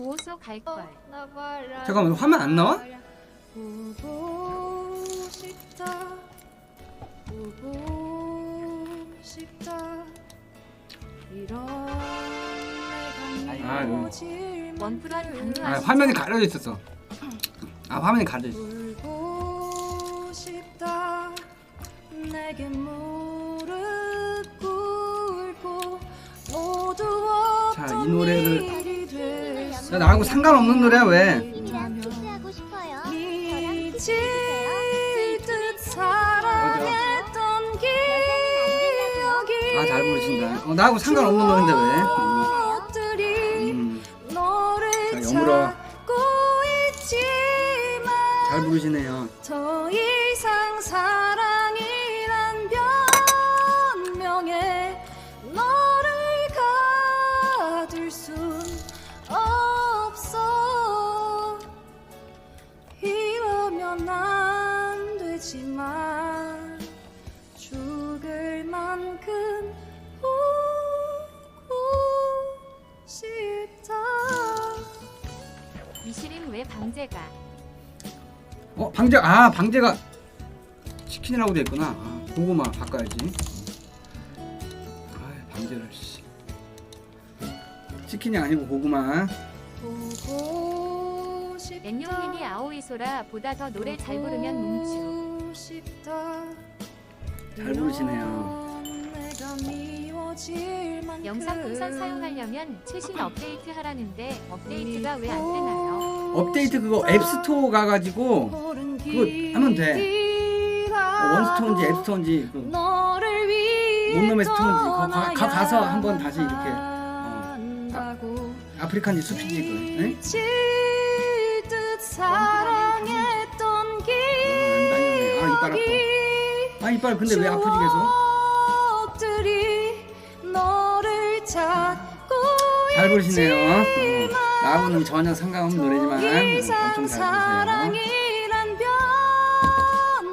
고소 갈걸. 잠깐만 화면 안 나와? 보고 싶다 보고 싶다 이런 아. 미워질 원프란 아. 화면이 가려져 있었어 아 화면이 가려져 있어 울고 싶다 내게 무릎 꿇고 모두 자, 이 노래를- 야, 나하고 상관없는 노래야 왜 님이랑 키스하고 싶어요. 저랑 미칠 키스해주세요. 듯 사랑했던 기억이 아 잘 부르신다 어, 나하고 상관없는 노래인데 너를 자, 여물어. 찾고 있지만 부르시네요 더 이상 사 안 되지만 죽을 만큼 보고 싶다. 이시림 왜 방제가? 어 방제 아 방제가 치킨이라고 돼 있구나. 아, 고구마 바꿔야지. 아 방제를 씨. 치킨이 아니고 고구마. 보고 싶다. 앵용님이 아오이소라 보다 더 노래 잘 부르면 뭉추. 잘 부르시네요. 영상 풍선 사용하려면 최신 업데이트 하라는데 업데이트가 왜 안 되나요? 업데이트 그거 앱스토어 가가지고 그거 하면 돼. 어, 그 너를 위해 못놈의 스토어인지 그거 가, 가, 가 서 한번 다시 이렇게 한다고. 아프리칸지 숲이지 그 네? 다녔네. 아, 이빨 근데 왜 아프지 계속? 잘 부르시네요. 어, 나하고는 전혀 상관없는 노래지만 엄청 잘 부르세요